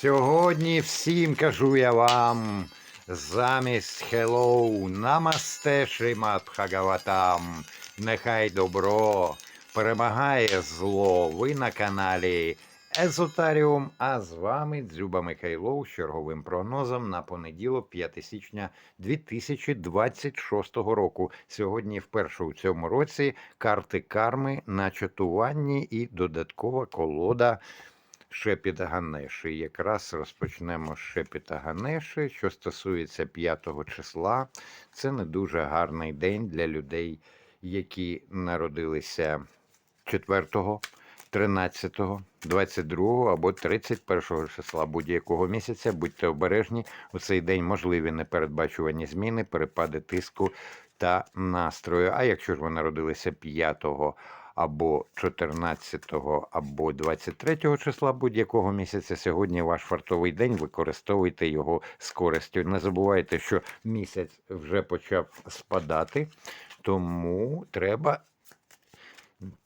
Сьогодні всім кажу я вам замість hello, намасте Шримат Бхагаватам. Нехай добро перемагає зло. Ви на каналі Езотаріум, а з вами Дзюба Михайлов з черговим прогнозом на понеділок, 5 січня 2026 року. Сьогодні вперше у цьому році карти карми на чатуванні і додаткова колода Шепіт Ганеші. Якраз розпочнемо з Шепіта Ганеші. Що стосується 5 числа, це не дуже гарний день для людей, які народилися 4, 13, 22 або 31 числа будь-якого місяця. Будьте обережні. У цей день можливі непередбачувані зміни, перепади тиску та настрою. А якщо ж ви народилися 5 або 14 або 23 числа будь-якого місяця. Сьогодні ваш фартовий день. Використовуйте його з користю. Не забувайте, що місяць вже почав спадати, тому треба.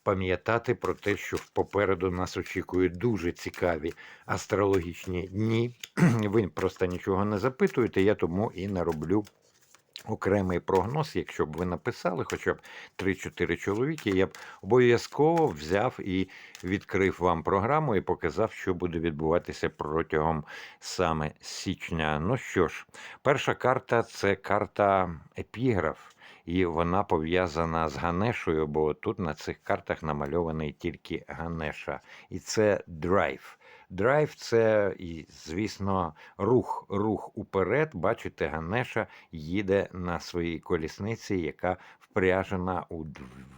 Пам'ятати про те, що попереду нас очікують дуже цікаві астрологічні дні. Ви просто нічого не запитуєте, я тому і не роблю окремий прогноз, якщо б ви написали хоча б 3-4 чоловіки, я б обов'язково взяв і відкрив вам програму і показав, що буде відбуватися протягом саме січня. Ну що ж, перша карта це карта епіграф. І вона пов'язана з Ганешою, бо тут на цих картах намальований тільки Ганеша. І це драйв. Драйв це, звісно, рух, рух уперед. Бачите, Ганеша їде на своїй колісниці, яка впряжена у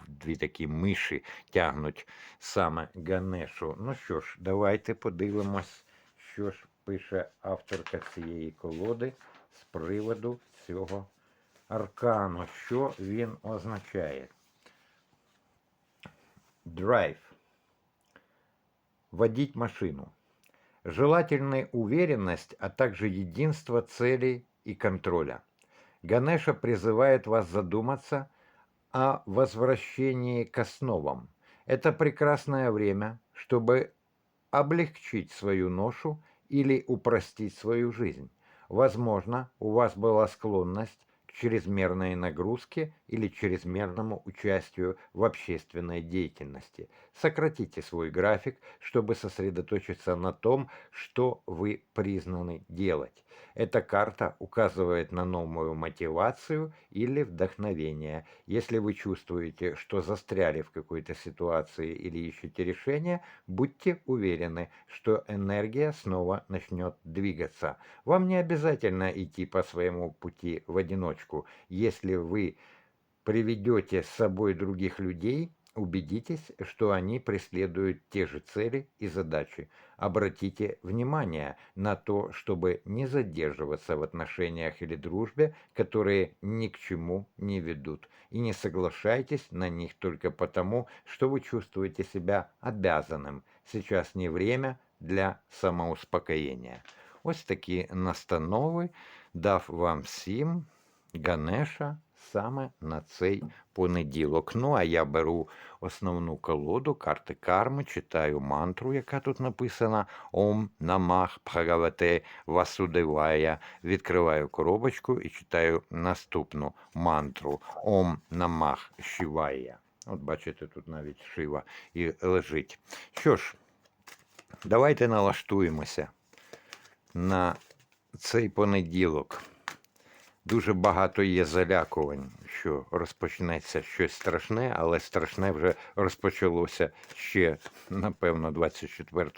дві такі миші, тягнуть саме Ганешу. Ну що ж, давайте подивимось, що ж пише авторка цієї колоди з приводу цього аркану, що він означає. Драйв. Водить машину. Желательная уверенность, а также единство целей и контроля. Ганеша призывает вас задуматься о возвращении к основам. Это прекрасное время, чтобы облегчить свою ношу или упростить свою жизнь. Возможно, у вас была склонность чрезмерной нагрузке или чрезмерному участию в общественной деятельности. Сократите свой график, чтобы сосредоточиться на том, что вы признаны делать. Эта карта указывает на новую мотивацию или вдохновение. Если вы чувствуете, что застряли в какой-то ситуации или ищете решение, будьте уверены, что энергия снова начнет двигаться. Вам не обязательно идти по своему пути в одиночку. Если вы приведете с собой других людей, убедитесь, что они преследуют те же цели и задачи. Обратите внимание на то, чтобы не задерживаться в отношениях или дружбе, которые ни к чему не ведут, и не соглашайтесь на них только потому, что вы чувствуете себя обязанным. Сейчас не время для самоуспокоєння. Ось такі настанови дав вам всім Ганеша саме на цей понеділок. Ну, а я беру основну колоду карти карми, читаю мантру, яка тут написана Ом Намах Бхагавате Васудевая. Відкриваю коробочку і читаю наступну мантру Ом Намах Шивая. От бачите, тут навіть шива і лежить. Що ж, давайте налаштуємося на цей понеділок. Дуже багато є залякувань, що розпочнеться щось страшне, але страшне вже розпочалося ще, напевно, 24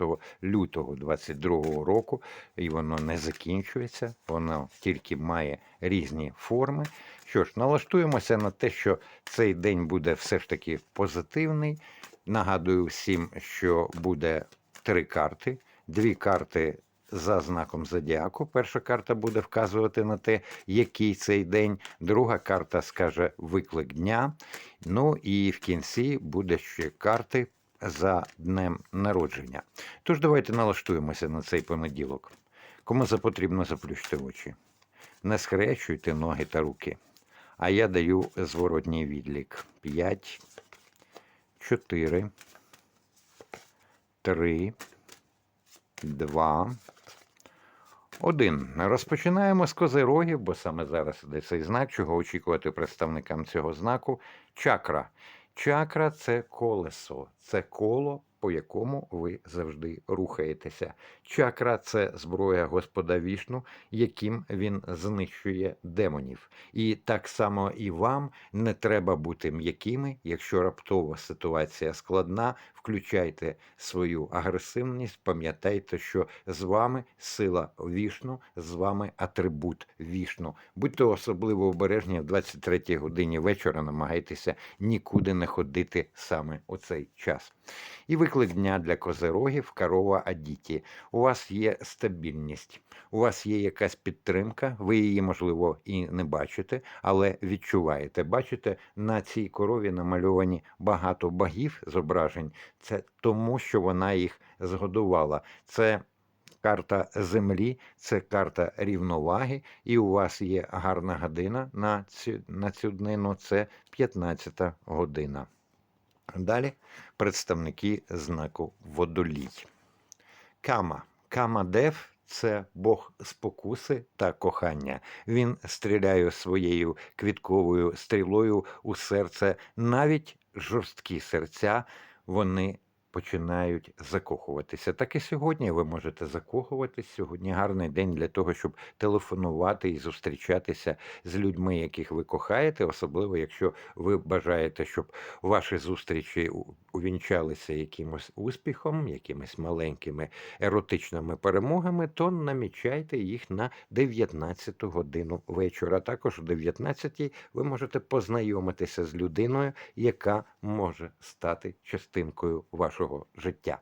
лютого 22 року, і воно не закінчується, воно тільки має різні форми. Що ж, налаштуємося на те, що цей день буде все ж таки позитивний. Нагадую всім, що буде три карти, дві карти за знаком зодіаку. Перша карта буде вказувати на те, який цей день. Друга карта скаже виклик дня. Ну і в кінці буде ще карти за днем народження. Тож давайте налаштуємося на цей понеділок. Кому за потрібно заплющити очі. Не схрещуйте ноги та руки. А я даю зворотній відлік. 5, 4, 3, 2, Один. Розпочинаємо з козирогів, бо саме зараз іде цей знак, чого очікувати представникам цього знаку. Чакра. Чакра це колесо, це коло, по якому ви завжди рухаєтеся. Чакра це зброя Господа Вішну, яким він знищує демонів. І так само і вам не треба бути м'якими, якщо раптова ситуація складна, включайте свою агресивність, пам'ятайте, що з вами сила вішну, з вами атрибут вішну. Будьте особливо обережні в 23 годині вечора, намагайтеся нікуди не ходити саме у цей час. І виклик дня для козерогів корова Адіті. У вас є стабільність, у вас є якась підтримка, ви її, можливо, і не бачите, але відчуваєте. Бачите, на цій корові намальовані багато богів зображень. Це тому, що вона їх згодувала. Це карта землі, це карта рівноваги, і у вас є гарна година на цю, на цю днину, це 15 година. Далі представники знаку водолій. Кама. Камадев це Бог спокуси та кохання. Він стріляє своєю квітковою стрілою у серце. Навіть жорсткі серця вони починають закохуватися. Так і сьогодні ви можете закохуватись. Сьогодні гарний день для того, щоб телефонувати і зустрічатися з людьми, яких ви кохаєте, особливо якщо ви бажаєте, щоб ваші зустрічі увінчалися якимось успіхом, якимись маленькими еротичними перемогами, то намічайте їх на 19 годину вечора. Також о 19 ви можете познайомитися з людиною, яка може стати частинкою вашого життя.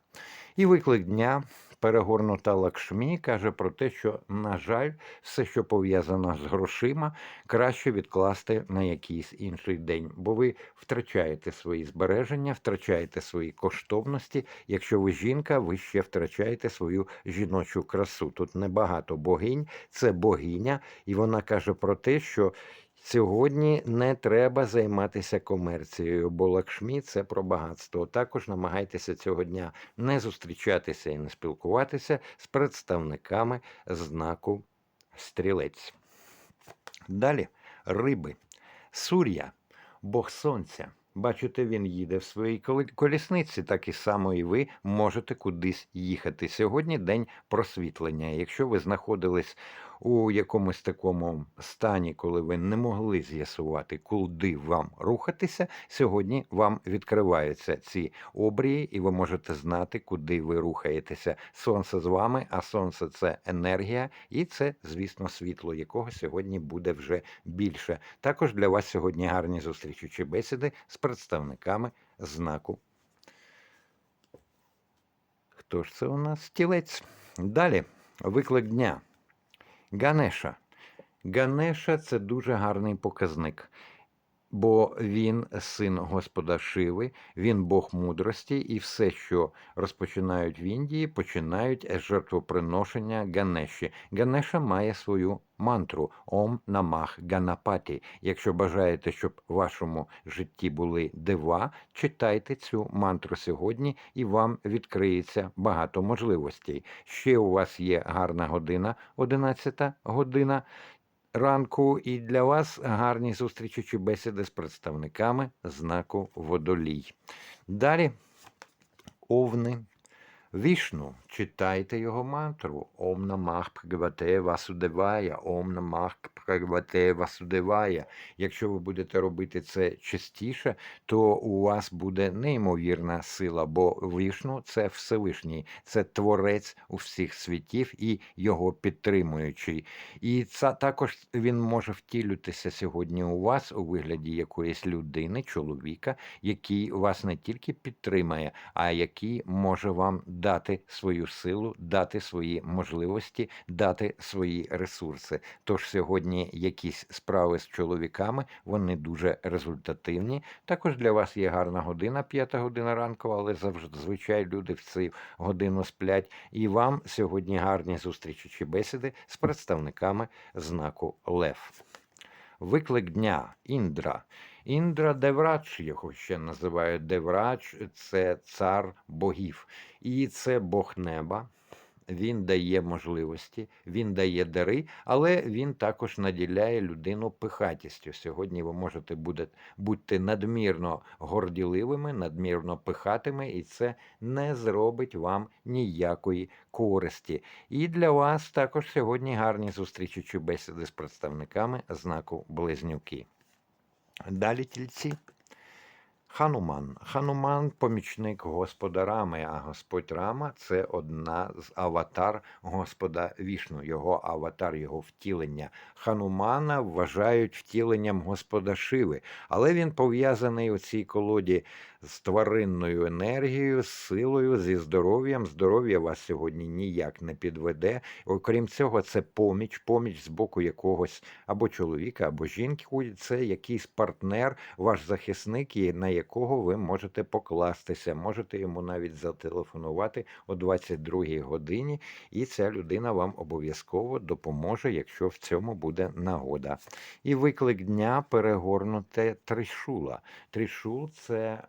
І виклик дня. Перегорнута Лакшмі каже про те, що, на жаль, все, що пов'язано з грошима, краще відкласти на якийсь інший день, бо ви втрачаєте свої збереження, втрачаєте свої коштовності. Якщо ви жінка, ви ще втрачаєте свою жіночу красу. Тут небагато богинь, це богиня, і вона каже про те, що. Сьогодні не треба займатися комерцією, бо лакшмі це про багатство. Також намагайтеся цього дня не зустрічатися і не спілкуватися з представниками знаку стрілець. Далі риби. Сур'я, Бог Сонця. Бачите, він їде в своїй колісниці, так і само і ви можете кудись їхати. Сьогодні день просвітлення. Якщо ви знаходились у якомусь такому стані, коли ви не могли з'ясувати, куди вам рухатися, сьогодні вам відкриваються ці обрії, і ви можете знати, куди ви рухаєтеся. Сонце з вами, а сонце це енергія, і це, звісно, світло, якого сьогодні буде вже більше. Також для вас сьогодні гарні зустрічі чи бесіди з представниками знаку. Хто ж це у нас? Стілець. Далі виклик дня. Ганеша. Ганеша це дуже гарний показник, бо він син Господа Шиви, він Бог мудрості, і все, що розпочинають в Індії, починають з жертвоприношення Ганеші. Ганеша має свою мантру Ом Намах Ганапаті. Якщо бажаєте, щоб в вашому житті були дива, читайте цю мантру сьогодні, і вам відкриється багато можливостей. Ще у вас є гарна година, 11 година ранку, і для вас гарні зустрічі чи бесіди з представниками знаку водолій. Далі овни. Вішну, читайте його мантру. Ом намах Прагвате Васудевая, Ом намах Прагвате Васудевая. Якщо ви будете робити це частіше, то у вас буде неймовірна сила, бо Вішну це Всевишній, це творець у всіх світів і його підтримуючий. І це також він може втілюватися сьогодні у вас у вигляді якоїсь людини, чоловіка, який вас не тільки підтримає, а який може вам дати свою силу, дати свої можливості, дати свої ресурси. Тож сьогодні якісь справи з чоловіками вони дуже результативні. Також для вас є гарна година, п'ята година ранку, але зазвичай люди в цю годину сплять. І вам сьогодні гарні зустрічі чи бесіди з представниками знаку Лев. Виклик дня Індра. Індра Деврач, його ще називають Деврач, це цар богів. І це Бог неба. він дає можливості, він дає дари, але він також наділяє людину пихатістю. Сьогодні ви можете бути, надмірно горділивими, надмірно пихатими, і це не зробить вам ніякої користі. І для вас також сьогодні гарні зустрічі чи бесіди з представниками знаку Близнюки. Далі тільці. Хануман. Хануман помічник Господа Рами, а Господь Рама це одна з аватар Господа Вішну, його аватар, його втілення. Ханумана вважають втіленням Господа Шиви, але він пов'язаний у цій колоді з тваринною енергією, з силою, зі здоров'ям. Здоров'я вас сьогодні ніяк не підведе. Окрім цього, це поміч, поміч з боку якогось або чоловіка, або жінки. Це якийсь партнер, ваш захисник, і на якого ви можете покластися. Можете йому навіть зателефонувати о 22-й годині, і ця людина вам обов'язково допоможе, якщо в цьому буде нагода. І виклик дня перегорнуте тришула. Тришул це.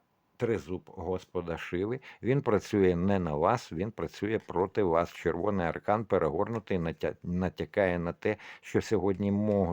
Тризуб Господа Шиви. Він працює не на вас, він працює проти вас. Червоний аркан перегорнутий, натякає на те, що сьогодні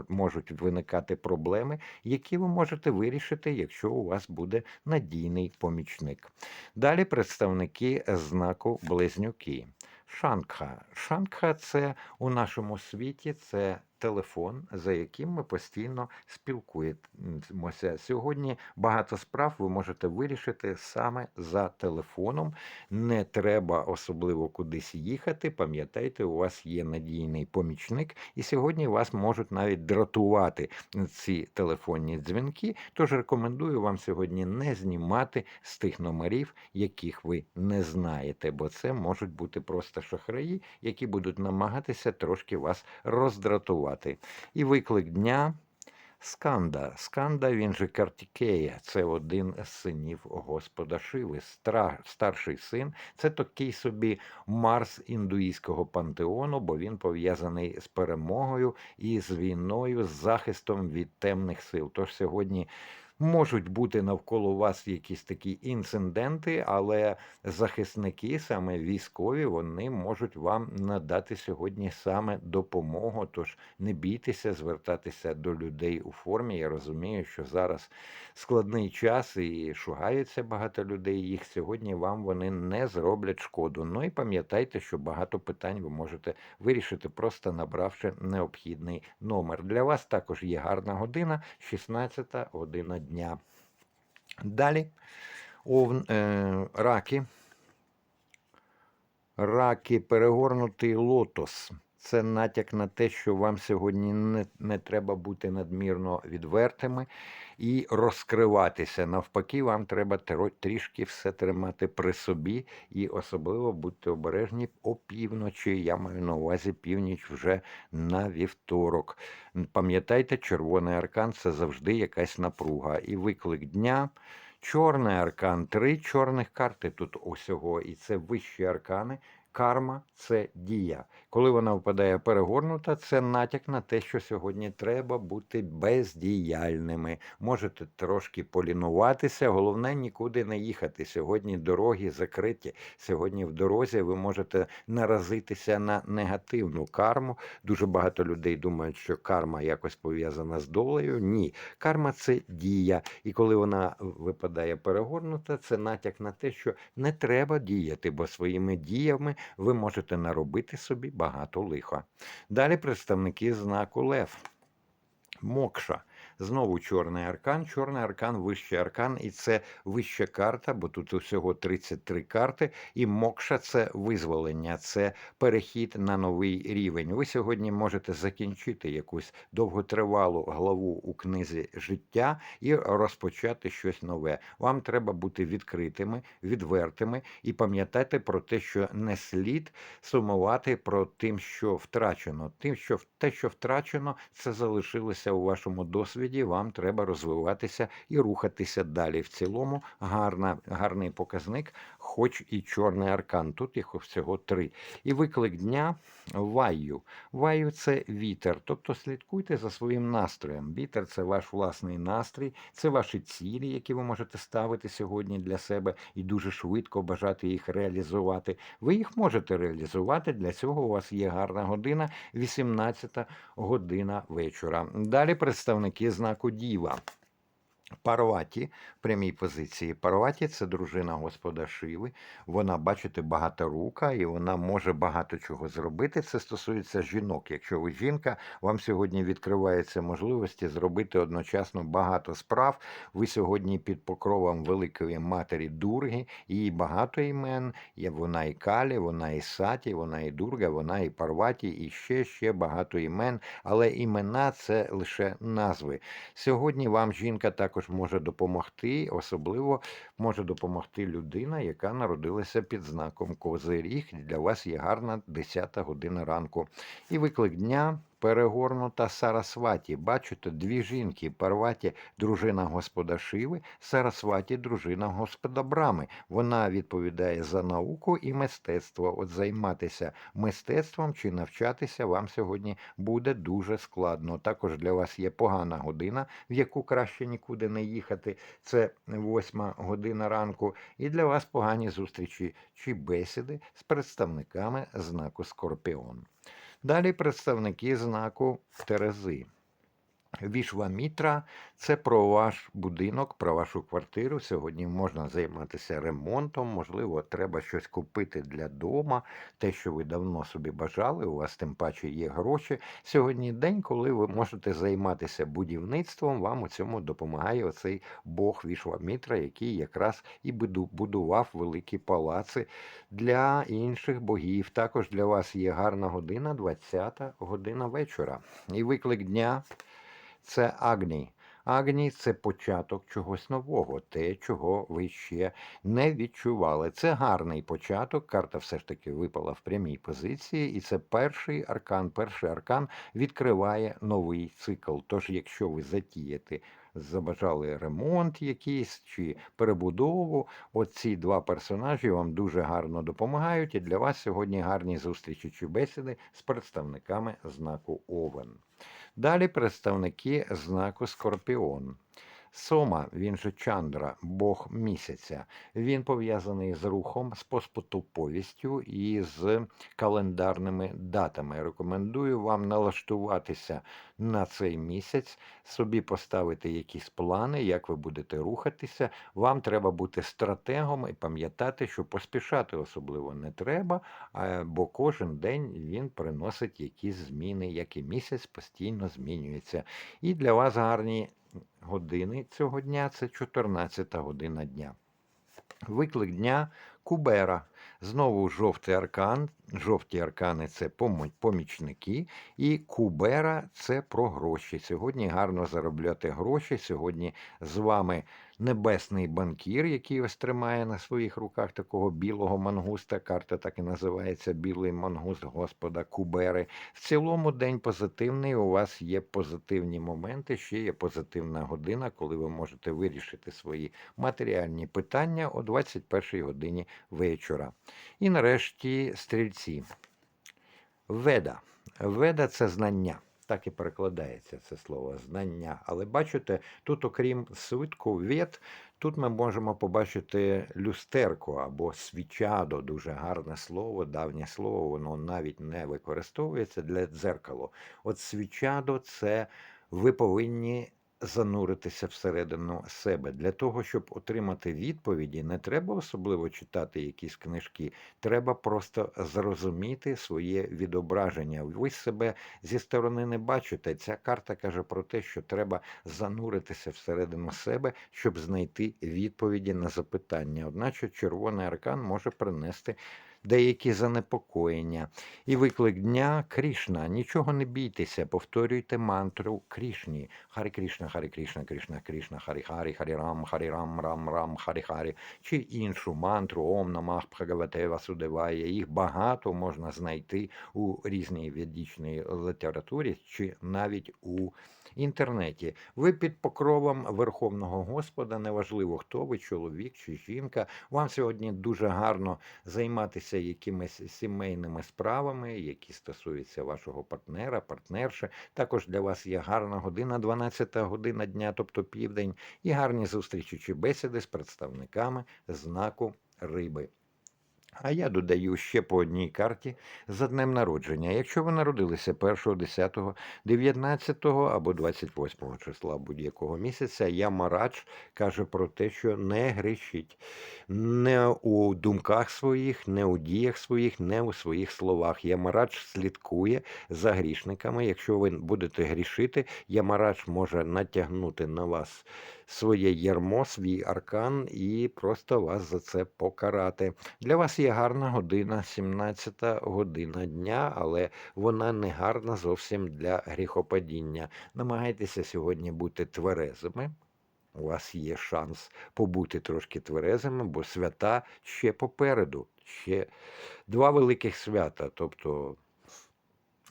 можуть виникати проблеми, які ви можете вирішити, якщо у вас буде надійний помічник. Далі представники знаку Близнюки. Шангха. Шангха це у нашому світі це телефон, за яким ми постійно спілкуємося. Сьогодні багато справ ви можете вирішити саме за телефоном. Не треба особливо кудись їхати. Пам'ятайте, у вас є надійний помічник, і сьогодні вас можуть навіть дратувати ці телефонні дзвінки. Тож рекомендую вам сьогодні не знімати з тих номерів, яких ви не знаєте, бо це можуть бути просто шахраї, які будуть намагатися трошки вас роздратувати. І виклик дня. Сканда. Сканда, він же Картікея, це один з синів Господа Шиви, старший син. Це такий собі Марс індуїзького пантеону, бо він пов'язаний з перемогою і з війною, з захистом від темних сил. Тож сьогодні можуть бути навколо вас якісь такі інциденти, але захисники, саме військові, вони можуть вам надати сьогодні саме допомогу. Тож не бійтеся звертатися до людей у формі. Я розумію, що зараз складний час і шугаються багато людей. Їх сьогодні вам вони не зроблять шкоду. Ну і пам'ятайте, що багато питань ви можете вирішити, просто набравши необхідний номер. Для вас також є гарна година, 16 година дня. Далі овн, е, раки. Раки, перегорнутий лотос. Це натяк на те, що вам сьогодні не, не треба бути надмірно відвертими і розкриватися. Навпаки, вам треба трішки все тримати при собі і особливо будьте обережні опівночі. Я маю на увазі північ вже на вівторок. Пам'ятайте, червоний аркан це завжди якась напруга. І виклик дня. Чорний аркан, три чорних карти тут усього, і це вищі аркани. Карма це дія. Коли вона впадає перегорнута, це натяк на те, що сьогодні треба бути бездіяльними. Можете трошки полінуватися, головне нікуди не їхати. Сьогодні дороги закриті. Сьогодні в дорозі ви можете наразитися на негативну карму. Дуже багато людей думають, що карма якось пов'язана з долею. Ні, карма це дія. І коли вона випадає перегорнута, це натяк на те, що не треба діяти, бо своїми діями ви можете наробити собі багато лиха. Далі представники знаку Лев. Мокша. Знову чорний аркан. Чорний аркан, вищий аркан, і це вища карта, бо тут усього 33 карти. І мокша це визволення, це перехід на новий рівень. Ви сьогодні можете закінчити якусь довготривалу главу у книзі життя і розпочати щось нове. Вам треба бути відкритими, відвертими і пам'ятати про те, що не слід сумувати про тим, що втрачено. Тим, що те, що втрачено, це залишилося у вашому досвіді. Відповіді, вам треба розвиватися і рухатися далі. В цілому гарна, гарний показник, хоч і чорний аркан. Тут їх всього три. І виклик дня ваю. Ваю це вітер. Тобто слідкуйте за своїм настроєм. Вітер це ваш власний настрій, це ваші цілі, які ви можете ставити сьогодні для себе і дуже швидко бажати їх реалізувати. Ви їх можете реалізувати. Для цього у вас є гарна година, 18 година вечора. Далі представники знаку Діва. Парваті в прямій позиції. Парваті це дружина Господа Шиви. Вона, бачите, багаторука і вона може багато чого зробити. Це стосується жінок. Якщо ви жінка, вам сьогодні відкриваються можливості зробити одночасно багато справ. Ви сьогодні під покровом великої матері Дурги, її багато імен. Вона і Калі, вона і Саті, вона і Дурга, вона і Парваті, і ще ще багато імен. Але імена це лише назви. Сьогодні вам жінка також може допомогти, особливо може допомогти людина, яка народилася під знаком Козиріг. Для вас є гарна 10 година ранку. І виклик дня. Перегорнута Сарасваті. Бачите, дві жінки. Парваті дружина Господа Шиви, Сарасваті дружина Господа Брами. Вона відповідає за науку і мистецтво. От займатися мистецтвом чи навчатися вам сьогодні буде дуже складно. Також для вас є погана година, в яку краще нікуди не їхати. Це восьма година ранку. І для вас погані зустрічі чи бесіди з представниками знаку Скорпіон. Далі представники знаку Терези. Вішвамітра це про ваш будинок, про вашу квартиру. Сьогодні можна займатися ремонтом, можливо, треба щось купити для дома, те, що ви давно собі бажали, у вас тим паче є гроші. Сьогодні день, коли ви можете займатися будівництвом, вам у цьому допомагає оцей Бог Вішвамітра, який якраз і будував великі палаци для інших богів. Також для вас є гарна година, 20 година вечора. І виклик дня це Агній. Агній це початок чогось нового, те, чого ви ще не відчували. Це гарний початок. Карта все ж таки випала в прямій позиції, і це перший аркан. Перший аркан відкриває новий цикл. Тож, якщо ви затієте, забажали ремонт якийсь чи перебудову, оці два персонажі вам дуже гарно допомагають. І для вас сьогодні гарні зустрічі чи бесіди з представниками знаку Овен. Далі представники знаку Скорпіон. Сома, він же Чандра, Бог місяця. Він пов'язаний з рухом, з поступовістю і з календарними датами. Рекомендую вам налаштуватися на цей місяць, собі поставити якісь плани, як ви будете рухатися. Вам треба бути стратегом і пам'ятати, що поспішати особливо не треба, бо кожен день він приносить якісь зміни, як і місяць постійно змінюється. І для вас гарні години цього дня це 14 година дня. Виклик дня Кубера. Знову жовтий аркан. Жовті аркани це помічники. І Кубера це про гроші. Сьогодні гарно заробляти гроші. Сьогодні з вами небесний банкір, який ось тримає на своїх руках такого білого мангуста. Карта так і називається Білий мангуст Господа Кубери. В цілому день позитивний. У вас є позитивні моменти, ще є позитивна година, коли ви можете вирішити свої матеріальні питання о 21 годині вечора. І нарешті стрільці. Веда. Веда це знання. Так і перекладається це слово знання. Але бачите, тут, окрім свитку вет, тут ми можемо побачити люстерку або свічадо, дуже гарне слово, давнє слово, воно навіть не використовується для дзеркало. От свічадо це ви повинні зануритися всередину себе. Для того, щоб отримати відповіді, не треба особливо читати якісь книжки. Треба просто зрозуміти своє відображення. Ви себе зі сторони не бачите. Ця карта каже про те, що треба зануритися всередину себе, щоб знайти відповіді на запитання. Одначе червоний аркан може принести деякі занепокоєння. І виклик дня Крішна. Нічого не бійтеся, повторюйте мантру Крішні. Харі Крішна, Харі Крішна, Крішна, Крішна, Харі Харі, Харі Рам, Харі Рам, Рам, Рам, Харі Харі. Чи іншу мантру Ом Намах Бхагавате Васудевая. Їх багато можна знайти у різній ведичній літературі чи навіть у інтернеті. Ви під покровом Верховного Господа, неважливо хто ви, чоловік чи жінка. Вам сьогодні дуже гарно займатися якимись сімейними справами, які стосуються вашого партнера, партнерши. Також для вас є гарна година, 12 година дня, тобто південь, і гарні зустрічі чи бесіди з представниками знаку риби. А я додаю ще по одній карті за днем народження. Якщо ви народилися 1, 10, 19 або 28 числа будь-якого місяця, я Марадж каже про те, що не грішіть не у думках своїх, не у діях своїх, не у своїх словах. Ямарадж слідкує за грішниками. Якщо ви будете грішити, Ямарадж може натягнути на вас своє ярмо, свій аркан і просто вас за це покарати. Для вас є гарна година, 17 година дня, але вона не гарна зовсім для гріхопадіння. Намагайтеся сьогодні бути тверезими. У вас є шанс побути трошки тверезими, бо свята ще попереду. Ще два великих свята, тобто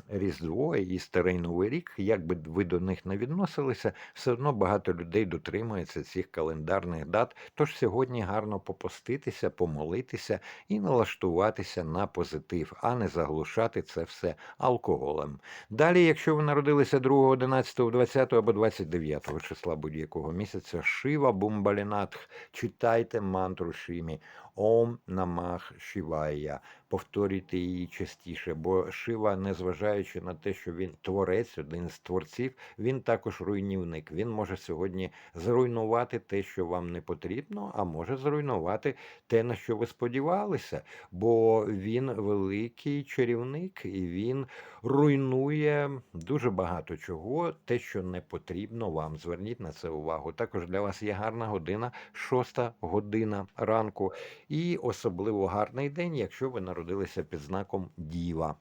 Різдво і Старий Новий рік, як би ви до них не відносилися, все одно багато людей дотримується цих календарних дат. Тож сьогодні гарно попоститися, помолитися і налаштуватися на позитив, а не заглушати це все алкоголем. Далі, якщо ви народилися 2, 11, 20 або 29 числа будь-якого місяця, Шива Бумбалінатх, читайте мантру Шимі. Ом Намах Шивая. Повторюйте її частіше, бо Шива, незважаючи на те, що він творець, один з творців, він також руйнівник. Він може сьогодні зруйнувати те, що вам не потрібно, а може зруйнувати те, на що ви сподівалися, бо він великий чарівник і він руйнує дуже багато чого, те, що не потрібно вам. Зверніть на це увагу. Також для вас є гарна година, шоста година ранку. І особливо гарний день, якщо ви народилися під знаком Діва.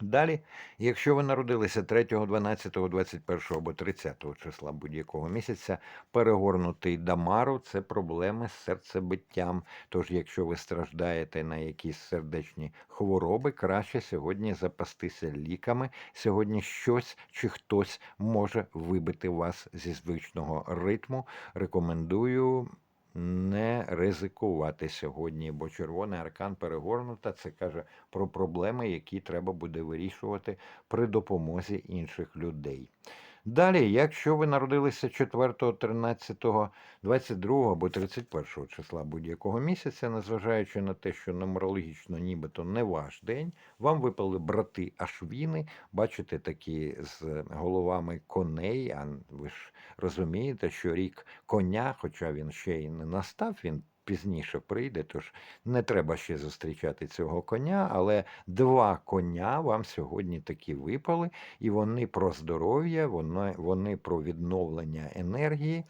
Далі, якщо ви народилися 3, 12, 21 або 30 числа будь-якого місяця, перегорнутий Дамару це проблеми з серцебиттям. Тож, якщо ви страждаєте на якісь сердечні хвороби, краще сьогодні запастися ліками. Сьогодні щось чи хтось може вибити вас зі звичного ритму. Рекомендую не ризикувати сьогодні, бо червоний аркан перегорнута. Це каже про проблеми, які треба буде вирішувати при допомозі інших людей. Далі, якщо ви народилися 4, 13, 22 або 31 числа будь-якого місяця, незважаючи на те, що нумерологічно нібито не ваш день, вам випали брати Ашвіни, бачите, такі з головами коней. А ви ж розумієте, що рік коня, хоча він ще й не настав, він пізніше прийде, тож не треба ще зустрічати цього коня, але два коня вам сьогодні такі випали, і вони про здоров'я, вони, вони про відновлення енергії.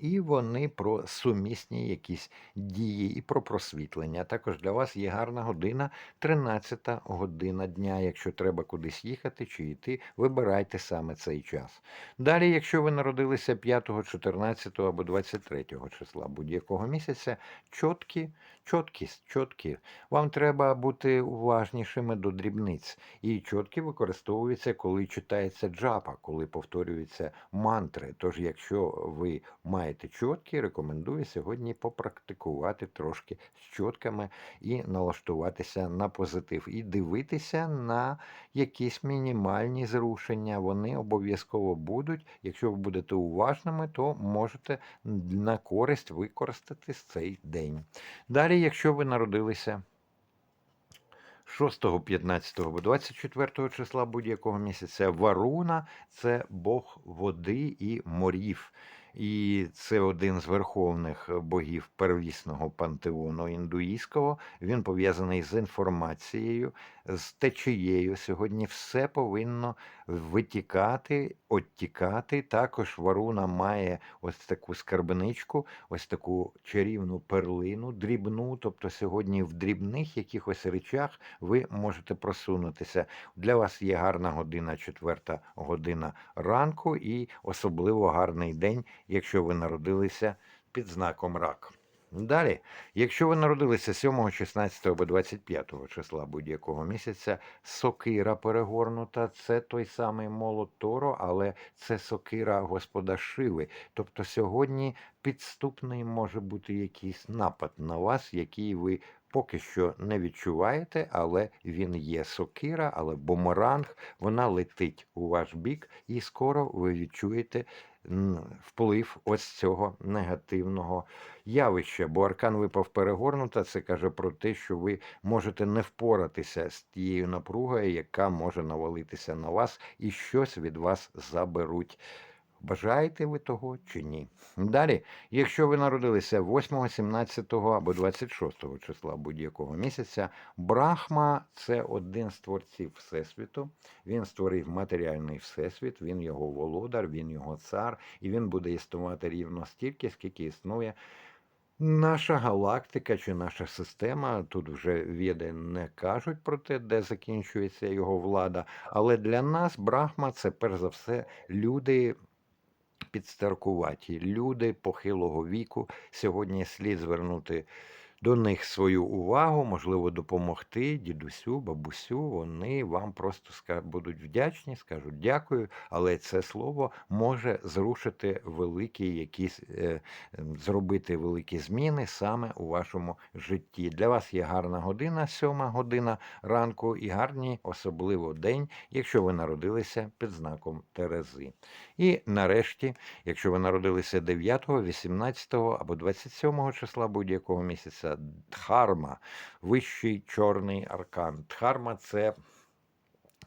І вони про сумісні якісь дії і про просвітлення. Також для вас є гарна година, 13 година дня. Якщо треба кудись їхати чи йти, вибирайте саме цей час. Далі, якщо ви народилися 5, 14 або 23 числа будь-якого місяця, чіткі, чіткість, чіткі. Вам треба бути уважнішими до дрібниць. І чіткі використовуються, коли читається джапа, коли повторюються мантри. Тож, якщо ви маєте чіткі, рекомендую сьогодні попрактикувати трошки з чітками і налаштуватися на позитив, і дивитися на якісь мінімальні зрушення. Вони обов'язково будуть. Якщо ви будете уважними, то можете на користь використати цей день. Далі, якщо ви народилися 6, 15 або 24 числа будь-якого місяця, Варуна це Бог води і морів. І це один з верховних богів первісного пантеону індуїзького. Він пов'язаний з інформацією, з течією. Сьогодні все повинно витікати, оттікати. Також Варуна має ось таку скарбничку, ось таку чарівну перлину, дрібну. Тобто сьогодні в дрібних якихось речах ви можете просунутися. Для вас є гарна година, четверта година ранку, і особливо гарний день, якщо ви народилися під знаком рак. Далі, якщо ви народилися 7, 16 або 25 числа будь-якого місяця, сокира перегорнута, це той самий молот Торо, але це сокира Господа Шиви. Тобто сьогодні підступний може бути якийсь напад на вас, який ви поки що не відчуваєте, але він є сокира, але бумеранг, вона летить у ваш бік, і скоро ви відчуєте вплив ось цього негативного явища. Бо аркан випав перегорнута, це каже про те, що ви можете не впоратися з тією напругою, яка може навалитися на вас, і щось від вас заберуть. Бажаєте ви того чи ні? Далі, якщо ви народилися 8, 17 або 26 числа будь-якого місяця, Брахма це один з творців Всесвіту. Він створив матеріальний всесвіт, він його володар, він його цар, і він буде існувати рівно стільки, скільки існує. Наша галактика чи наша система, тут вже віди не кажуть про те, де закінчується його влада, але для нас Брахма це перш за все люди підстаркуваті, люди похилого віку. Сьогодні слід звернути до них свою увагу, можливо, допомогти дідусю, бабусю. Вони вам просто будуть вдячні, скажуть дякую, але це слово може зрушити великі якісь, е, зробити великі зміни саме у вашому житті. Для вас є гарна година, сьома година ранку, і гарний особливо день, якщо ви народилися під знаком Терези. І нарешті, якщо ви народилися 9, 18 або 27 числа будь-якого місяця, Дхарма, вищий чорний аркан. Дхарма це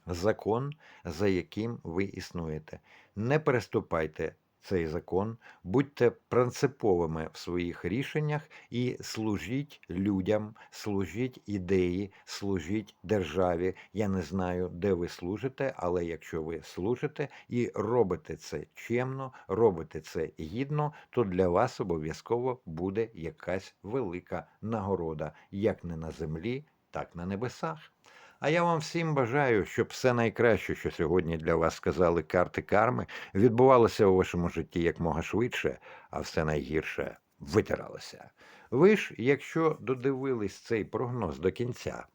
закон, за яким ви існуєте. Не переступайте цей закон, будьте принциповими в своїх рішеннях і служіть людям, служіть ідеї, служіть державі. Я не знаю, де ви служите, але якщо ви служите і робите це чемно, робите це гідно, то для вас обов'язково буде якась велика нагорода, як не на землі, так на небесах. А я вам всім бажаю, щоб все найкраще, що сьогодні для вас сказали карти карми, відбувалося у вашому житті якмога швидше, а все найгірше витиралося. Ви ж, якщо додивились цей прогноз до кінця,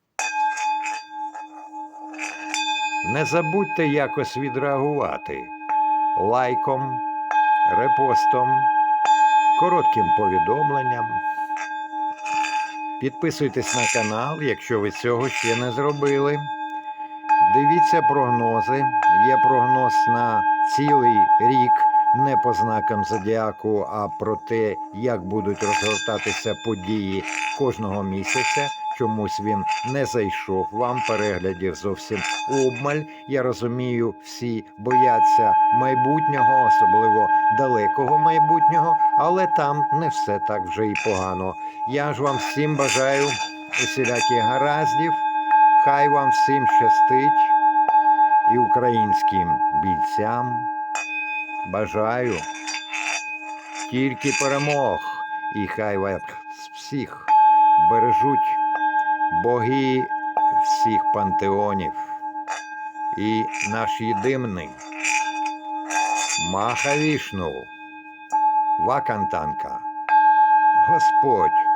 не забудьте якось відреагувати лайком, репостом, коротким повідомленням. Підписуйтесь на канал, якщо ви цього ще не зробили. Дивіться прогнози. Є прогноз на цілий рік, не по знакам зодіаку, а про те, як будуть розгортатися події кожного місяця. Чомусь він не зайшов вам переглядів зовсім обмаль. Я розумію, всі бояться майбутнього, особливо далекого майбутнього, але там не все так вже і погано. Я ж вам всім бажаю усіляких гараздів. Хай вам всім щастить і українським бійцям бажаю тільки перемог, і хай вас всіх бережуть боги всіх пантеонів. І наш єдиний Махавішну, Вакантанка, Господь